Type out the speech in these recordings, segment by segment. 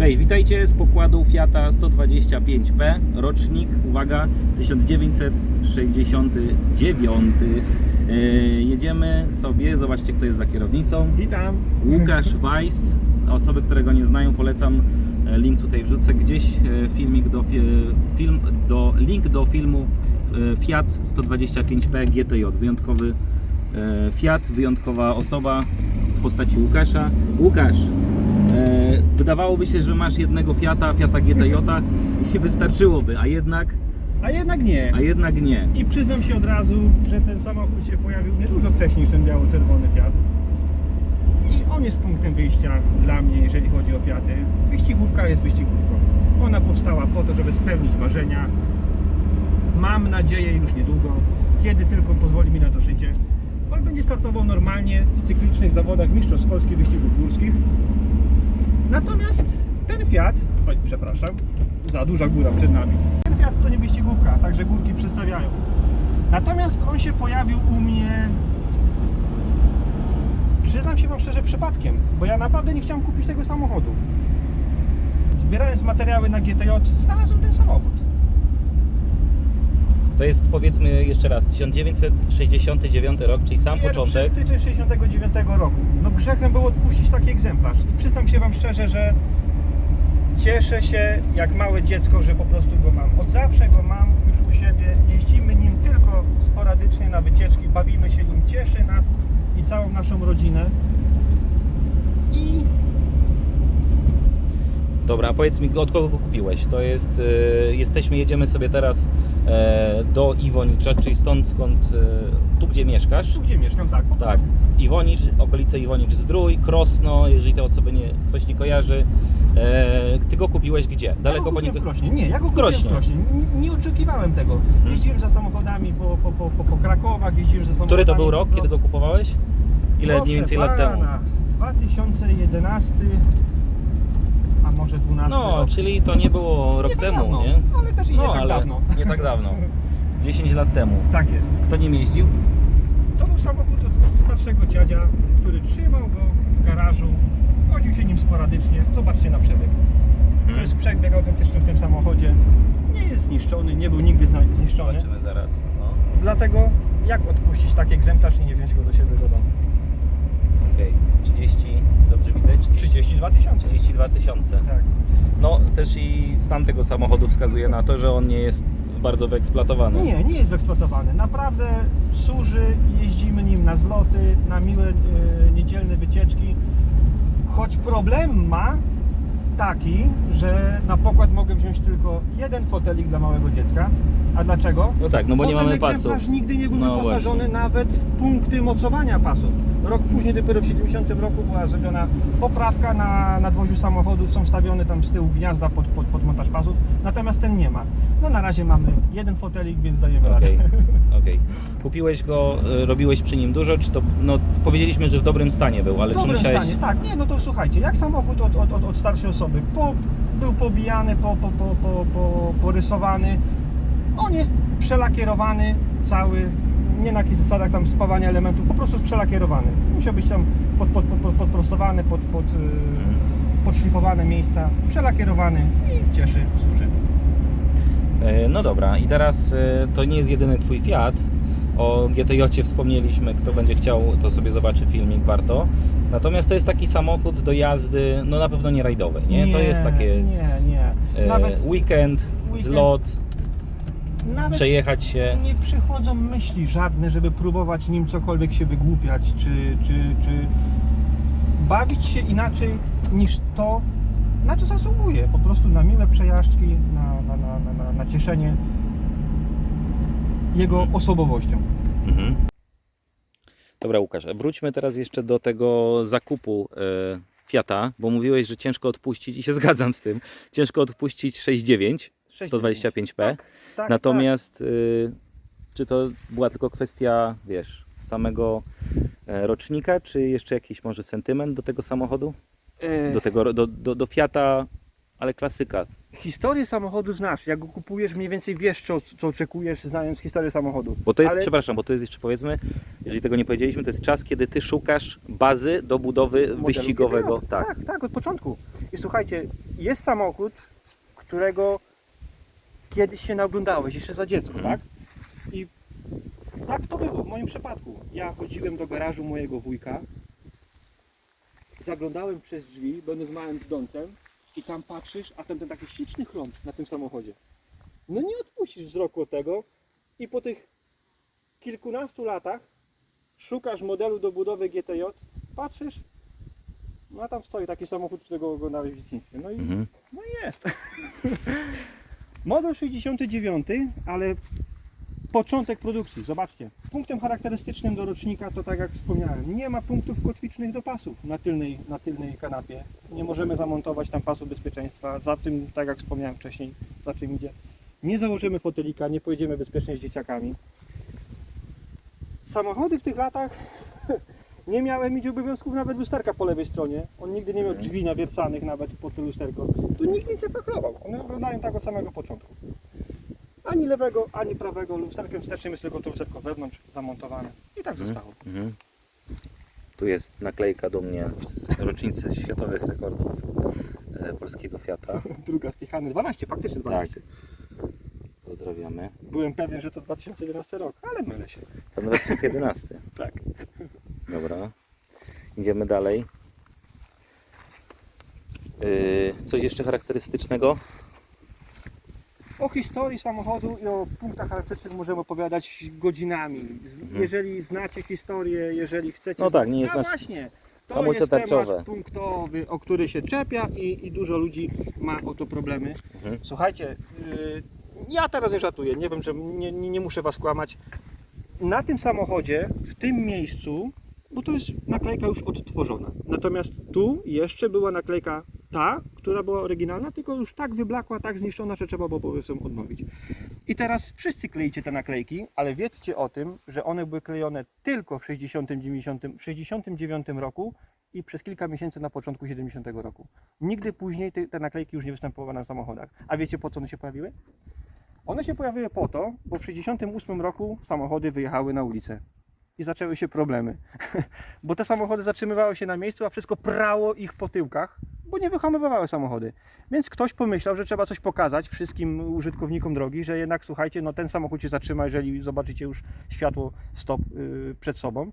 Cześć, witajcie z pokładu Fiata 125P, rocznik, uwaga, 1969. Yy, jedziemy sobie, zobaczcie kto jest za kierownicą. Witam. Łukasz Weiss. Osoby, które go nie znają, polecam. e, Link tutaj wrzucę gdzieś. e, Filmik do, fi- film, do, link do filmu e, Fiat 125P GTJ. Wyjątkowy e, Fiat, wyjątkowa osoba w postaci Łukasza. Łukasz, e, wydawałoby się, że masz jednego Fiata, Fiata GTJ i wystarczyłoby, a jednak, A jednak nie. a jednak nie. I przyznam się od razu, że ten samochód się pojawił nie dużo wcześniej niż ten biało-czerwony Fiat. I on jest punktem wyjścia dla mnie, jeżeli chodzi o Fiaty. Wyścigówka jest wyścigówką. Ona powstała po to, żeby spełnić marzenia. Mam nadzieję już niedługo, kiedy tylko pozwoli mi na to życie. On będzie startował normalnie w cyklicznych zawodach Mistrzostw Polski Wyścigów Górskich. Natomiast ten Fiat, oj, przepraszam, za duża góra przed nami. Ten Fiat to nie wyścigówka, także górki przestawiają. Natomiast on się pojawił u mnie, przyznam się Wam szczerze, przypadkiem, bo ja naprawdę nie chciałem kupić tego samochodu. Zbierając materiały na GTJ, znalazłem ten samochód. To jest powiedzmy jeszcze raz 1969 rok, czyli sam Pierwszy początek. styczeń 69 roku. No grzechem było odpuścić taki egzemplarz. I przyznam się Wam szczerze, że cieszę się jak małe dziecko, że po prostu go mam. Od zawsze go mam już u siebie. Jeździmy nim tylko sporadycznie na wycieczki, bawimy się nim, cieszy nas i całą naszą rodzinę. I Dobra, a powiedz mi, od kogo go kupiłeś? To jest, e, jesteśmy, jedziemy sobie teraz e, do Iwonicza, czyli stąd, skąd, e, tu gdzie mieszkasz. tu gdzie mieszkam, tak. po Tak, Iwonicz, okolice Iwonicz Zdrój, Krosno, jeżeli te osoby nie, ktoś nie kojarzy. E, ty go kupiłeś gdzie? Ja Daleko go po kupiłem nie... w Krośnie. Nie, ja go W kupiłem Krośnie. w Krośnie. Nie, nie oczekiwałem tego. Jeździłem za samochodami po, po, po, po, po Krakowach, jeździłem za samochodami... Który to był rok, po- kiedy go kupowałeś? Ile Proszę mniej więcej lat temu? pana, 2011, a może 12 No, rok. czyli to nie było rok Nie tak temu, dawno, nie? ale też i nie No, tak ale dawno. nie tak dawno. 10 lat temu. Tak jest. Kto nim jeździł? To był samochód od starszego dziadzia, który trzymał go w garażu, woził się nim sporadycznie. Zobaczcie na przebieg. To Hmm. jest przebieg autentyczny w tym samochodzie. Nie jest zniszczony, nie był nigdy zniszczony. Zobaczymy zaraz. No. Dlatego jak odpuścić taki egzemplarz i nie wziąć go do siebie do domu? Okej, 30, dobrze widzę? 30, 32 tysiące. 32 tysiące. Tak. No też i stan tego samochodu wskazuje na to, że on nie jest bardzo wyeksploatowany. Nie, nie jest wyeksploatowany. Naprawdę służy, jeździmy nim na zloty, na miłe e, niedzielne wycieczki. Choć problem ma taki, że na pokład mogę wziąć tylko jeden fotelik dla małego dziecka. A dlaczego? No tak, no bo nie mamy egzemplarz pasów. nigdy nie był No wyposażony właśnie. nawet w punkty mocowania pasów. Rok później, dopiero w 70 roku była zrobiona poprawka na nadwoziu samochodu, są wstawione tam z tyłu gniazda pod, pod, pod montaż pasów, natomiast ten nie ma. No na razie mamy jeden fotelik, więc dajemy Okej, radę. okej. Kupiłeś go, y, robiłeś przy nim dużo, czy to, no powiedzieliśmy, że w dobrym stanie był, ale w czy dobrym musiałeś... stanie, tak, nie, no to słuchajcie, jak samochód od, od, od, od starszej osoby po, był pobijany, po, po, po, po, po, porysowany, on jest przelakierowany cały, nie na jakichś zasadach tam spawania elementów, po prostu jest przelakierowany. Musiał być tam pod, pod, pod, pod, podprostowany, pod, pod, yy, podszlifowane miejsca, przelakierowany i cieszy, służy. E, No dobra, i teraz e, to nie jest jedyny Twój Fiat. O GTJ wspomnieliśmy, kto będzie chciał, to sobie zobaczy filmik, warto. Natomiast to jest taki samochód do jazdy, no na pewno nie rajdowej, nie? to jest takie Nie, nie. e, Nawet, weekend, weekend. zlot, nawet przejechać się. nie przychodzą myśli żadne, żeby próbować nim cokolwiek się wygłupiać, czy, czy, czy bawić się inaczej niż to, na co zasługuje. Po prostu na miłe przejażdżki, na, na, na, na, na, cieszenie jego osobowością. Mhm. Dobra Łukasz, wróćmy teraz jeszcze do tego zakupu e, Fiata, bo mówiłeś, że ciężko odpuścić i się zgadzam z tym. Ciężko odpuścić 6.9 125p. Tak, tak, Natomiast y, czy to była tylko kwestia, wiesz, samego e, rocznika, czy jeszcze jakiś może sentyment do tego samochodu? E, Do tego do, do, do Fiata, ale klasyka. historię samochodu znasz. Jak go kupujesz, mniej więcej wiesz, co, co oczekujesz, znając historię samochodu. Bo to jest, Ale- przepraszam, bo to jest jeszcze powiedzmy, jeżeli tego nie powiedzieliśmy, to jest czas, kiedy ty szukasz bazy do budowy modelu wyścigowego. GTO. Tak. tak, tak, od początku. I słuchajcie, jest samochód, którego kiedyś się naoglądałeś, jeszcze za dziecko, Mhm. tak? I tak to było w moim przypadku. Ja chodziłem do garażu mojego wujka, zaglądałem przez drzwi, będąc małym brzdącem i tam patrzysz, a tam ten taki śliczny chrząst na tym samochodzie. No nie odpuścisz wzroku od tego i po tych kilkunastu latach szukasz modelu do budowy GTJ, patrzysz, no a tam stoi taki samochód, którego oglądałeś w dzieciństwie. No i Mhm. no i jest. Model 69, ale początek produkcji. Zobaczcie. Punktem charakterystycznym do rocznika to tak jak wspomniałem, nie ma punktów kotwicznych do pasów na tylnej, na tylnej kanapie. Nie możemy zamontować tam pasu bezpieczeństwa. Za tym, tak jak wspomniałem wcześniej, za czym idzie. Nie założymy fotelika, nie pojedziemy bezpiecznie z dzieciakami. Samochody w tych latach nie miały mieć obowiązków nawet lusterka po lewej stronie. On nigdy nie miał Mhm. drzwi nawiercanych nawet pod to lusterko. Tu nikt nic nie paklował. One wyglądają tak od samego początku. Ani lewego, ani prawego. Lusterkiem wstecznym jest tylko to lusterko wewnątrz zamontowane. I tak Mhm. zostało. Mhm. Tu jest naklejka do mnie z rocznicy światowych rekordów e, polskiego Fiata. Druga z tych Hany 12, faktycznie 12. Pozdrawiamy. Byłem pewien, że to 2011 rok, ale mylę się. To 2011. Tak. Dobra. Idziemy dalej. Yy, coś jeszcze charakterystycznego? O historii samochodu i o punktach charakterystycznych możemy opowiadać godzinami. Z- Mhm. Jeżeli znacie historię, jeżeli chcecie. No tak, nie jest A właśnie. To hamulce jest tarczowe. temat punktowy, o który się czepia i, i dużo ludzi ma o to problemy. Mhm. Słuchajcie, yy, ja teraz nie żartuję, nie wiem, że nie, nie, nie muszę was kłamać. Na tym samochodzie, w tym miejscu, bo to jest naklejka już odtworzona. Natomiast tu jeszcze była naklejka ta, która była oryginalna, tylko już tak wyblakła, tak zniszczona, że trzeba było po prostu odnowić. I teraz wszyscy kleicie te naklejki, ale wiedzcie o tym, że one były klejone tylko w 60, 90, 69 roku i przez kilka miesięcy na początku 70 roku. Nigdy później te, te naklejki już nie występowały na samochodach. A wiecie po co one się pojawiły? One się pojawiły po to, bo w 68 roku samochody wyjechały na ulicę i zaczęły się problemy. bo te samochody zatrzymywały się na miejscu, a wszystko prało ich po tyłkach, bo nie wyhamowywały samochody. Więc ktoś pomyślał, że trzeba coś pokazać wszystkim użytkownikom drogi, że jednak słuchajcie, no ten samochód się zatrzyma, jeżeli zobaczycie już światło stop yy, przed sobą.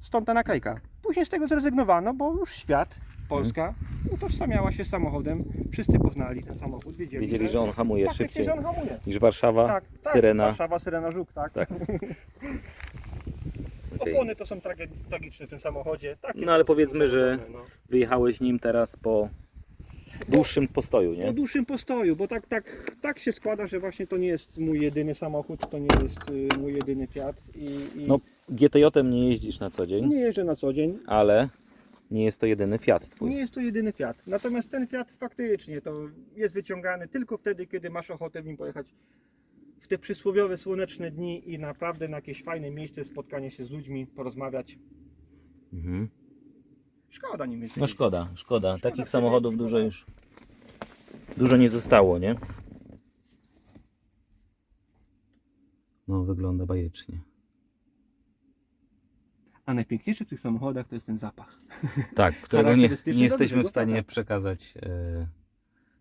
Stąd ta naklejka. Później z tego zrezygnowano, bo już świat, Polska, utożsamiała się z samochodem. Wszyscy poznali ten samochód, wiedzieli, Wiedzieli, że on hamuje faktycznie, szybciej że on hamuje. niż Warszawa, Tak, tak, syrena. Warszawa, Syrena, Żuk, tak. Tak. Opony to są tragiczne w tym samochodzie. Takie No ale po powiedzmy, że no. Wyjechałeś nim teraz po dłuższym postoju, Po nie? dłuższym postoju, bo tak, tak, tak się składa, że właśnie to nie jest mój jedyny samochód, to nie jest y, mój jedyny Fiat i, i No GTJ-em nie jeździsz na co dzień, nie jeżdżę na co dzień. ale nie jest to jedyny Fiat twój. Nie jest to jedyny Fiat. Natomiast ten Fiat faktycznie to jest wyciągany tylko wtedy, kiedy masz ochotę w nim pojechać w te przysłowiowe słoneczne dni i naprawdę na jakieś fajne miejsce, spotkanie się z ludźmi, porozmawiać. Mhm. Szkoda nim więcej. No szkoda, szkoda. Szkoda Takich wtedy, samochodów szkoda. dużo już dużo nie zostało, nie? No wygląda bajecznie. A najpiękniejszy w tych samochodach to jest ten zapach. Tak, którego nie, Charakterystyczny nie jesteśmy dużego w stanie Fiata. przekazać e,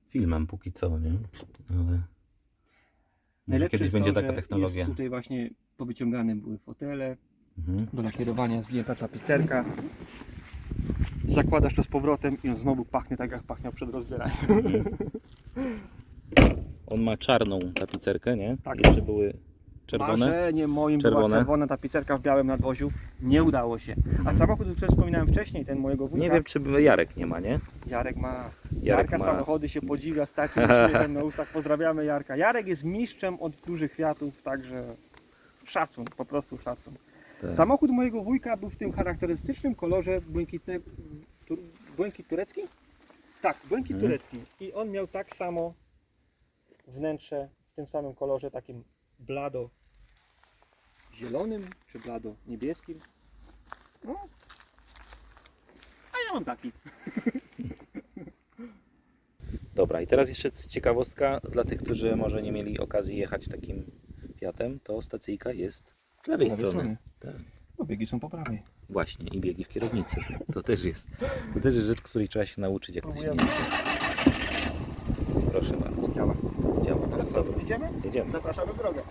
filmem póki co, nie? Ale Najlepsze kiedyś jest będzie to, taka że technologia. Jest tutaj właśnie powyciągane były fotele, Mhm. do lakierowania zdjęta tapicerka. Zakładasz to z powrotem i on znowu pachnie tak jak pachniał przed rozbieraniem. On ma czarną tapicerkę, nie? Tak. Jeszcze były czerwone. Marzeniem moim Czerwone. była czerwona tapicerka w białym nadwoziu. Nie udało się. A samochód, o którym wspominałem wcześniej, ten mojego wujka, Nie wiem, czy Jarek nie ma, nie? Jarek ma. Jarek Jarka ma. samochody się podziwia z takim uśmiechem na ustach. Pozdrawiamy Jarka. Jarek jest mistrzem od dużych kwiatów, także szacun, po prostu szacun. Tak. Samochód mojego wujka był w tym charakterystycznym kolorze błękitne, tu, błękit turecki? Tak, błękit Mhm. turecki. I on miał tak samo wnętrze w tym samym kolorze, takim blado zielonym czy blado niebieskim. No. A ja mam taki. Dobra, i teraz jeszcze ciekawostka dla tych, którzy może nie mieli okazji jechać takim Fiatem, to stacyjka jest z lewej Po lewej strony. Tak. No biegi są po prawej. Właśnie, i biegi w kierownicy. To też jest, to też jest rzecz, której trzeba się nauczyć, jak to się Próbujemy. jedzie. Proszę bardzo. Działa. Działa. No, Co, co? idziemy? Jedziemy. Zapraszamy w drogę.